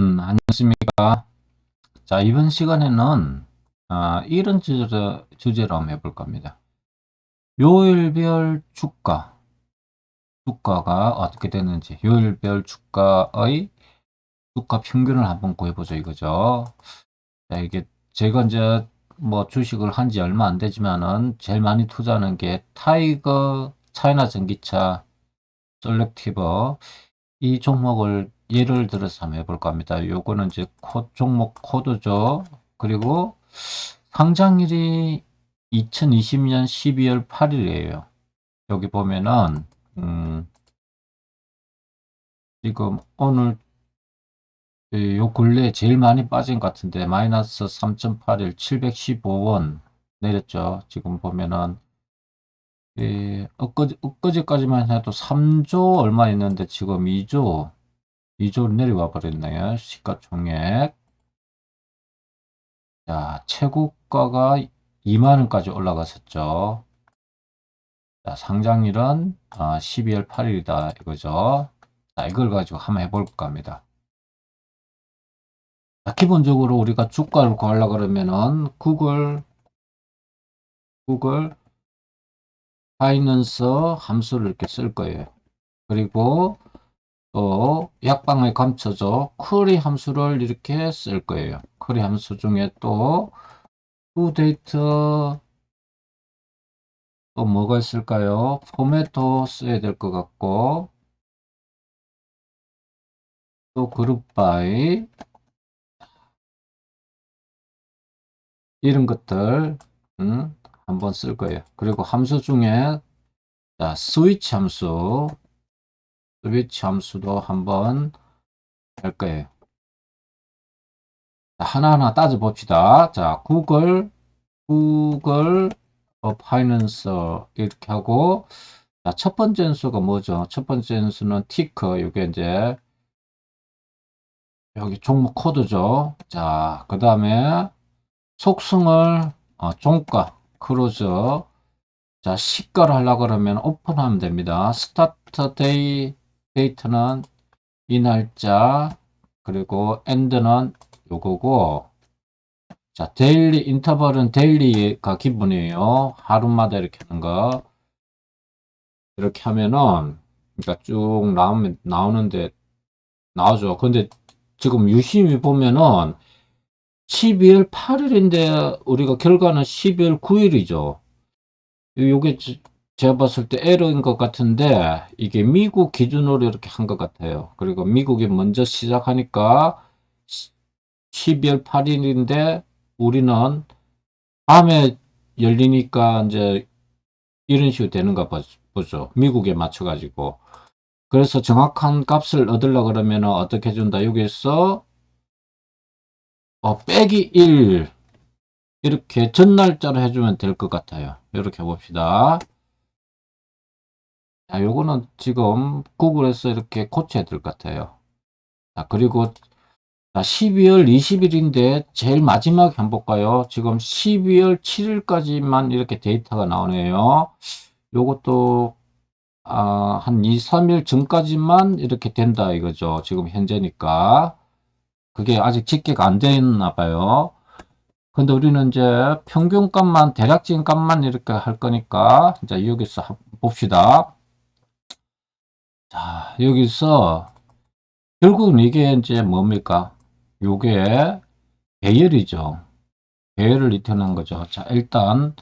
음, 안녕하십니까. 자, 이번 시간에는 아, 이런 주제, 주제로 한번 해볼 겁니다. 요일별 주가, 주가가 어떻게 되는지, 요일별 주가의 주가 평균을 한번 구해보죠, 이거죠. 자, 이게 제가 이제 뭐 주식을 한 지 얼마 안 되지만은 제일 많이 투자하는 게 타이거, 차이나 전기차, 셀렉티버, 이 종목을 예를 들어서 한번 해볼까 합니다. 요거는 이제 코, 종목 코드죠. 그리고 상장일이 2020년 12월 8일이에요. 여기 보면은 음, 지금 오늘 요 근래에 제일 많이 빠진 것 같은데 마이너스 3.81 715원 내렸죠. 지금 보면은 예, 엊그제, 엊그제까지만 해도 3조 얼마 있는데 지금 2조 2조로 내려와 버렸네요. 시가총액. 자, 최고가가 2만원까지 올라갔었죠. 자, 상장일은 12월 8일이다 이거죠. 자, 이걸 가지고 한번 해볼까 합니다. 자, 기본적으로 우리가 주가를 구하려고 그러면은 구글 구글 파이낸스 함수를 이렇게 쓸 거예요. 그리고 또 약방에 감춰져 쿼리 함수를 이렇게 쓸 거예요. 쿼리 함수 중에 또 toDate 또 뭐가 있을까요? 포맷도 써야 될 것 같고 또 그룹 바이 이런 것들 음, 한번 쓸 거예요. 그리고 함수 중에 자, 스위치 함수 스위치 함수도 한번 할 거예요. 자, 하나하나 따져 봅시다. 자, 구글, 구글, 어, 파이낸스 이렇게 하고 자, 첫 번째 수가 뭐죠? 첫 번째 수는 티커. 이게 이제 여기 종목 코드죠. 자, 그 다음에 속성을 어, 종가, 크루즈. 자, 시가를 하려고 그러면 오픈하면 됩니다. 스타트 데이 데이트는 이 날짜 그리고 엔드는 요거고 자 데일리 인터벌은 데일리가 기본이에요. 하루마다 이렇게 하는 거. 이렇게 하면은 그러니까 쭉 나오면 나오는데 나오죠. 근데 지금 유심히 보면은 12월 8일인데 우리가 결과는 12월 9일이죠. 요게 제가 봤을 때 에러인 것 같은데 이게 미국 기준으로 이렇게 한 것 같아요. 그리고 미국이 먼저 시작하니까 12월 8일인데 우리는 밤에 열리니까 이제 이런 식으로 되는가 보죠. 미국에 맞춰가지고. 그래서 정확한 값을 얻으려 그러면 어떻게 준다? 여기서 어, 빼기 1 이렇게 전날짜로 해주면 될 것 같아요. 이렇게 봅시다. 자, 요거는 지금 구글에서 이렇게 고쳐야 될 것 같아요. 자, 그리고 자, 12월 20일인데 제일 마지막 한번 볼까요? 지금 12월 7일까지만 이렇게 데이터가 나오네요. 요것도 아, 한 2, 3일 전까지만 이렇게 된다 이거죠. 지금 현재니까. 그게 아직 집계가 안 됐나 봐요. 근데 우리는 이제 평균값만 대략적인 값만 이렇게 할 거니까 이제 여기서 봅시다. 자, 여기서 결국은 이게 이제 뭡니까? 요게 배열이죠. 배열을 나타낸 거죠. 자, 일단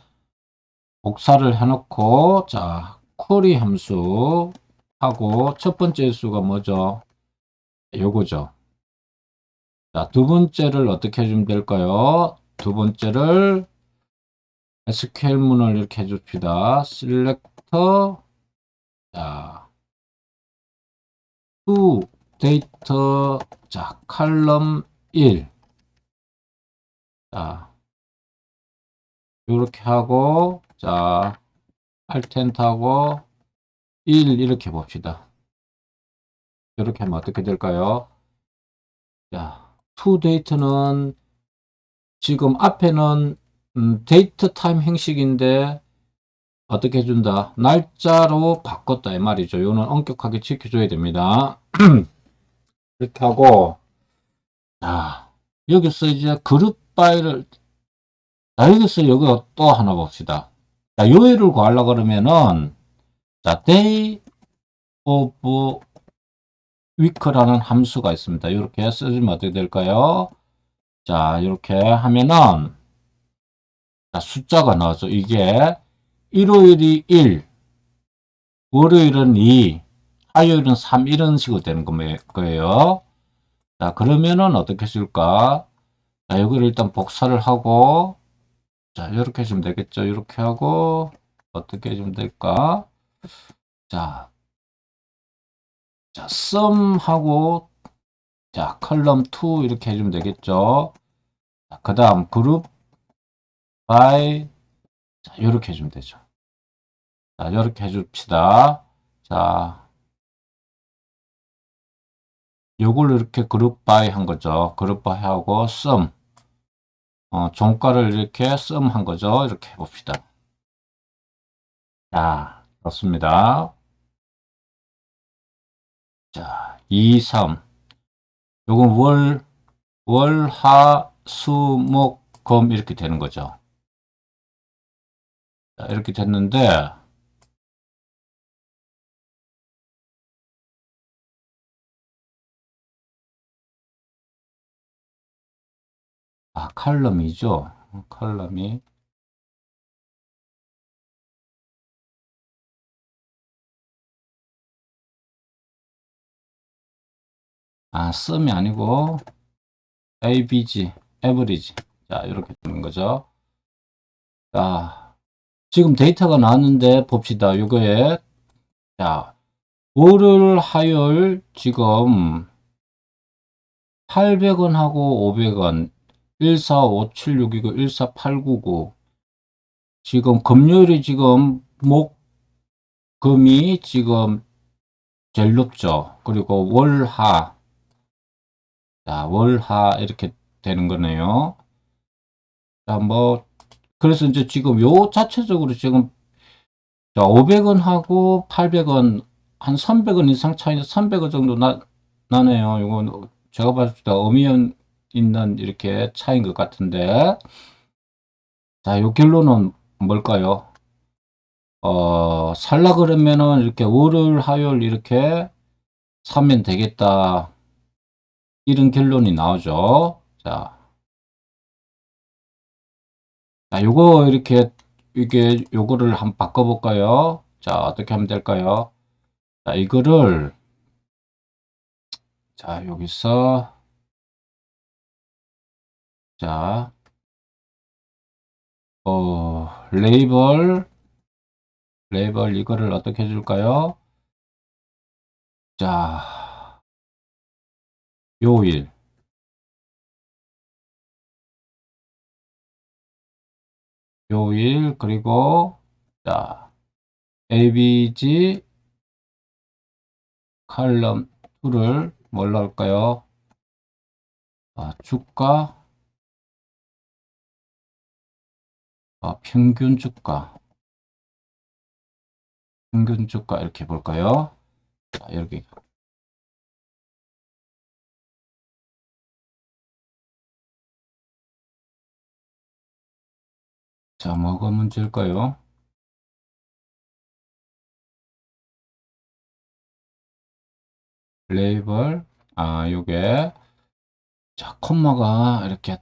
복사를 해놓고 자, 쿼리 함수 하고 첫 번째 수가 뭐죠? 요거죠. 자, 두 번째를 어떻게 해주면 될까요? 두 번째를 SQL문을 이렇게 해줍시다. 셀렉터 자, to 데이터 자 칼럼 1 자, 이렇게 하고 자 알텐트하고 1 이렇게 봅시다. 이렇게 하면 어떻게 될까요? 자, to 데이터는 지금 앞에는 음, 데이터 타임 형식인데 어떻게 해준다? 날짜로 바꿨다 이 말이죠. 이거는 엄격하게 지켜줘야 됩니다. 이렇게 하고 자, 여기서 이제 그룹 파일을, 자, 여기서 여기 또 하나 봅시다. 자, 요일을 구하려고 그러면은, 자, day of week라는 함수가 있습니다. 이렇게 쓰시면 어떻게 될까요? 자, 이렇게 하면은, 자, 숫자가 나와서 이게 일요일이 1, 월요일은 2, 화요일은 3 이런 식으로 되는 거예요. 자, 그러면은 어떻게 쓸까? 자, 여기를 일단 복사를 하고, 자, 이렇게 해주면 되겠죠. 이렇게 하고, 어떻게 해주면 될까? 자, 자, 썸하고, 자, 컬럼 2 이렇게 해주면 되겠죠. 그 다음, 그룹, by, 자, 이렇게 해주면 되죠. 자, 이렇게 해줍시다. 자, 요걸 이렇게 그룹 바이 한 거죠. 그룹 바이 하고 sum 어, 종가를 이렇게 sum 한 거죠. 이렇게 해봅시다. 자, 좋습니다. 자, 2, 3. 요건 월, 월, 하, 수, 목, 금 이렇게 되는 거죠. 자, 이렇게 됐는데 아, 칼럼이죠. 칼럼이. 아, 썸이 아니고, ABG, average. 자, 이렇게 되는 거죠. 자, 지금 데이터가 나왔는데 봅시다. 이거에, 자, 월요일, 화요일, 지금 800원하고 500원, 14576이고 14899 지금 금요일이 지금 목 금이 지금 제일 높죠. 그리고 월하 자 월하 이렇게 되는 거네요. 자 뭐 그래서 이제 지금 요 자체적으로 지금 500원 하고 800원 한 300원 이상 차이 300원 정도 나, 나네요. 이건 제가 봤을 때 어미연 있는 이렇게 차이인 것 같은데 자, 요 결론은 뭘까요? 어, 살라 그러면은 이렇게 월요일, 화요일 이렇게 사면 되겠다. 이런 결론이 나오죠. 자. 자, 요거 이렇게 이게 요거를 한번 바꿔 볼까요? 자, 어떻게 하면 될까요? 자, 이거를 자, 여기서 자, 어, 레이블, 레이블 이거를 어떻게 해줄까요? 자, 요일. 요일, 그리고, 자, ABG 칼럼 2를 뭘로 할까요? 아, 주가, 어, 평균 주가 평균 주가 이렇게 볼까요? 자, 여기 자, 뭐가 문제일까요? 레이블 아, 요게 자, 콤마가 이렇게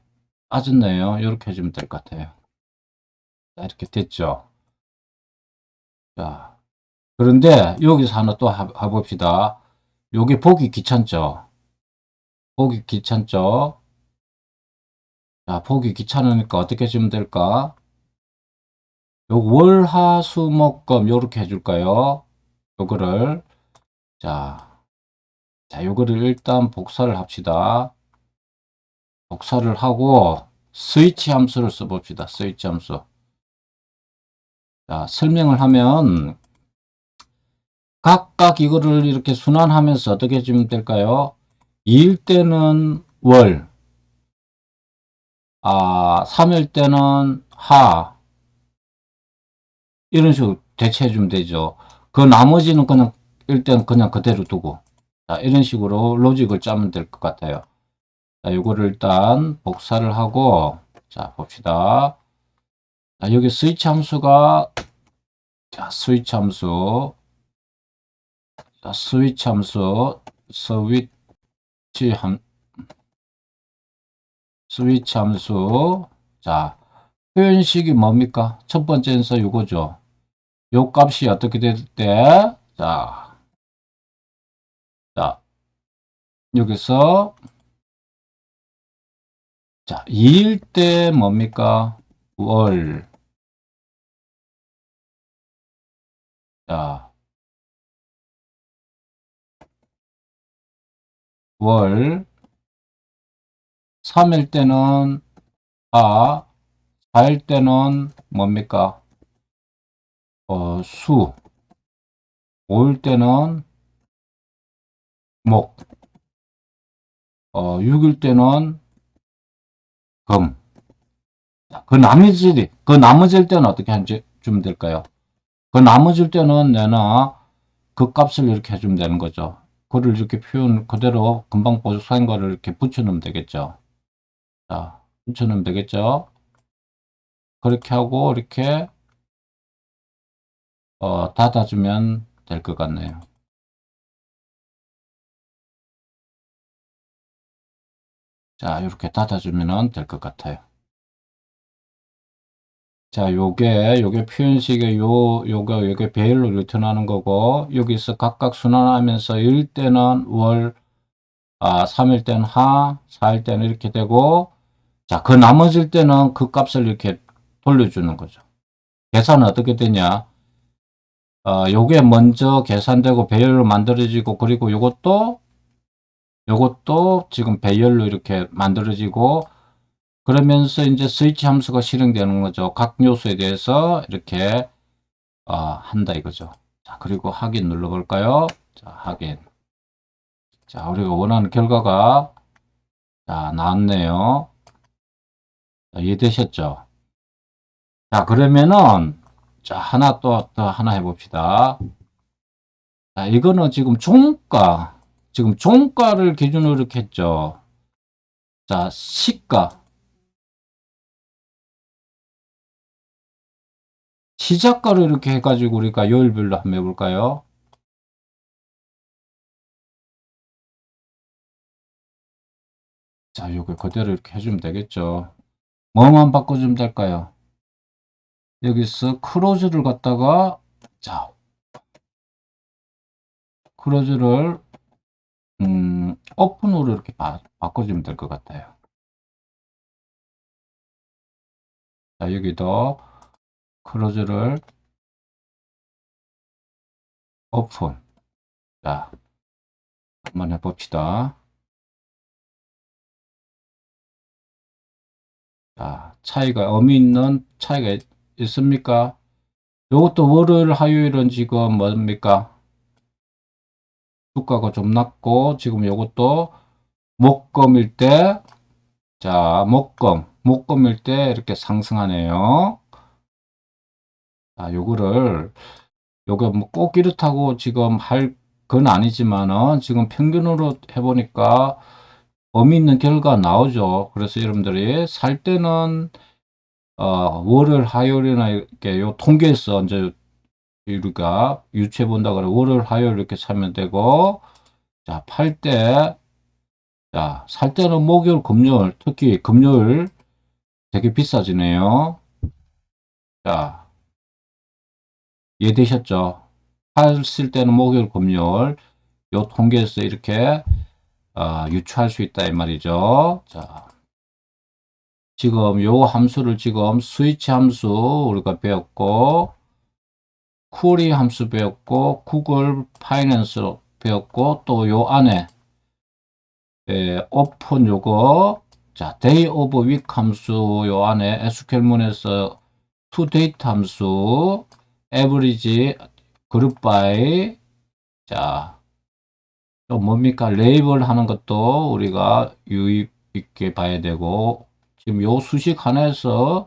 빠졌네요. 이렇게 해주면 될 것 같아요. 이렇게 됐죠. 자, 그런데 여기서 하나 또 해봅시다. 여기 보기 귀찮죠? 보기 귀찮죠? 자, 보기 귀찮으니까 어떻게 해주면 될까? 요 월, 하, 수, 목, 금 요렇게 해줄까요? 요거를 자, 자, 요거를 일단 복사를 합시다. 복사를 하고 스위치 함수를 써봅시다. 스위치 함수. 자, 설명을 하면 각각 이거를 이렇게 순환하면서 어떻게 해주면 될까요? 2일 때는 월, 아, 3일 때는 하, 이런 식으로 대체해 주면 되죠. 그 나머지는 그냥 일단 그냥 그대로 두고 자, 이런 식으로 로직을 짜면 될 것 같아요. 자, 요거를 일단 복사를 하고, 자, 봅시다. 자, 여기 스위치 함수가, 자, 스위치 함수, 자, 스위치 함수, 스위치 함, 스위치 함수, 자, 표현식이 뭡니까? 첫 번째 에서 요거죠. 요 값이 어떻게 될 때, 자, 자, 여기서, 자, 2일 때 뭡니까? 월. 자, 월. 3일 때는 아, 4일 때는 뭡니까? 어, 수. 5일 때는 목. 어, 6일 때는 금. 자, 그 나머지, 그 나머질 때는 어떻게 하면 주면 될까요? 그 나머질 때는 내나 그 값을 이렇게 해주면 되는 거죠. 그를 이렇게 표현 그대로 금방 보석한 거를 이렇게 붙여놓으면 되겠죠. 자, 붙여놓으면 되겠죠. 그렇게 하고 이렇게 어, 닫아주면 될 것 같네요. 자, 이렇게 닫아주면 될 것 같아요. 자, 요게, 요게 표현식의 요, 요거, 요게 배열로 리턴하는 거고, 여기서 각각 순환하면서 1 때는 월, 아, 3일 때는 하, 4일 때는 이렇게 되고, 자, 그 나머질 때는 그 값을 이렇게 돌려주는 거죠. 계산은 어떻게 되냐? 어, 요게 먼저 계산되고 배열로 만들어지고, 그리고 요것도, 요것도 지금 배열로 이렇게 만들어지고, 그러면서 이제 스위치 함수가 실행되는 거죠. 각 요소에 대해서 이렇게 어, 한다 이거죠. 자, 그리고 확인 눌러볼까요? 자, 확인. 자, 우리가 원하는 결과가 자, 나왔네요. 자, 이해되셨죠? 자, 그러면은 자, 하나 또, 또 하나 해봅시다. 자, 이거는 지금 종가, 지금 종가를 기준으로 이렇게 했죠. 자, 시가. 시작가로 이렇게 해가지고 우리가 요일별로 한번 해볼까요? 자, 요거 그대로 이렇게 해주면 되겠죠. 뭐만 바꿔주면 될까요? 여기서 크로즈를 갖다가 자 크로즈를 음, 오픈으로 이렇게 바, 바꿔주면 될 것 같아요. 자, 여기도 크로즈를 오픈. 자, 한번 해봅시다. 자, 차이가, 의미 있는 차이가 있, 있습니까? 이것도 월요일, 화요일은 지금 뭡니까? 주가가 좀 낮고, 지금 이것도 목금일 때, 자, 목금, 목금일 때 이렇게 상승하네요. 자, 요거를, 요거 뭐꼭 이렇다고 지금 할 건 아니지만은, 지금 평균으로 해보니까, 의미 있는 결과 나오죠. 그래서 여러분들이 살 때는, 어, 월요일, 화요일이나 이렇게 요 통계에서 이제 우리가 유추해 본다 그래. 월요일, 화요일 이렇게 사면 되고, 자, 팔 때, 자, 살 때는 목요일, 금요일, 특히 금요일 되게 비싸지네요. 자, 이해되셨죠? 팔쓸 때는 목요일, 금요일, 요 통계에서 이렇게 어, 유추할 수 있다 이 말이죠. 자, 지금 요 함수를 지금 스위치 함수 우리가 배웠고 쿨이 함수 배웠고 구글 파이낸스 배웠고 또 요 안에 예, 오픈 요거 자 데이 오브 윅 함수 요 안에 SQL문에서 to date 함수 average group by 자 또 뭡니까? 레이블 하는 것도 우리가 유입 있게 봐야 되고, 지금 요 수식 하나에서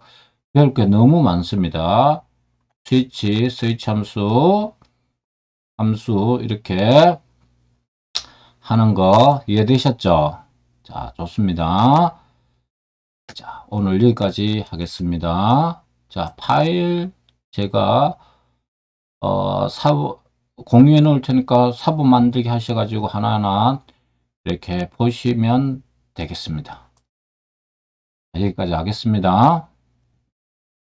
배울 게 너무 많습니다. 스위치, 스위치 함수, 함수, 이렇게 하는 거 이해되셨죠? 자, 좋습니다. 자, 오늘 여기까지 하겠습니다. 자, 파일 제가 어, 사부 공유해 놓을 테니까 사부 만들기 하셔가지고 하나하나 이렇게 보시면 되겠습니다. 여기까지 하겠습니다.